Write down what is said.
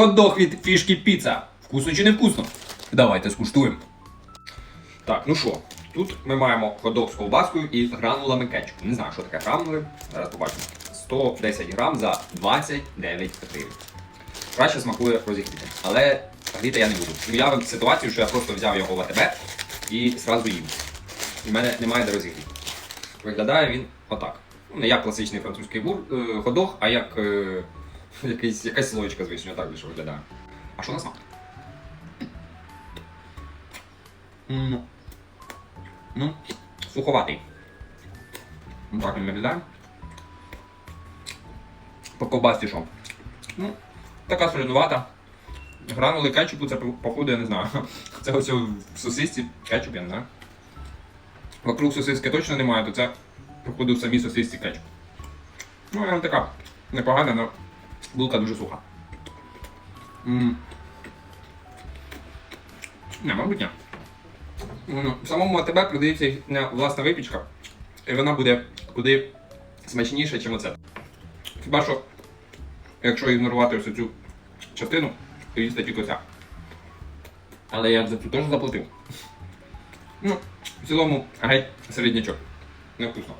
Хот-дог від фішки піца. Вкусно чи не вкусно? Давайте скуштуємо. Так, ну що, тут ми маємо хот-дог з ковбаскою і гранулами кетчупу. Не знаю, що таке гранули. Зараз побачимо. 110 грам за 29 гривень. Краще смакує розігріти. Але гріти я не буду. Уявимо ситуацію, що я просто взяв його в АТБ і зразу їм. І в мене немає де розігріти. Виглядає він отак. Ну, не як класичний французький бур, е, ходох, а як е, якийсь, якась слоєчка з вишнею, так більше виглядає. А що на смак? М, Ну, суховатий. Ну, так він виглядає. По ковбасі що? Ну, така солянувата. Гранули кетчупу, це походу, я не знаю. Це ось в сосисці кетчуп, я не знаю. Вокруг сосиски точно немає, то це походу в самій сосисці кетчуп. Ну, вона така непогана, але булка дуже суха. М. Не, мабуть. М, В самому АТБ продається власна випічка, і вона буде куди смачніша, ніж оце. Хіба що, якщо ігнорувати ось цю частину, то їсти тільки ця. Але я за цю теж заплатив. Ну, в цілому, геть середнячок. Невкусно.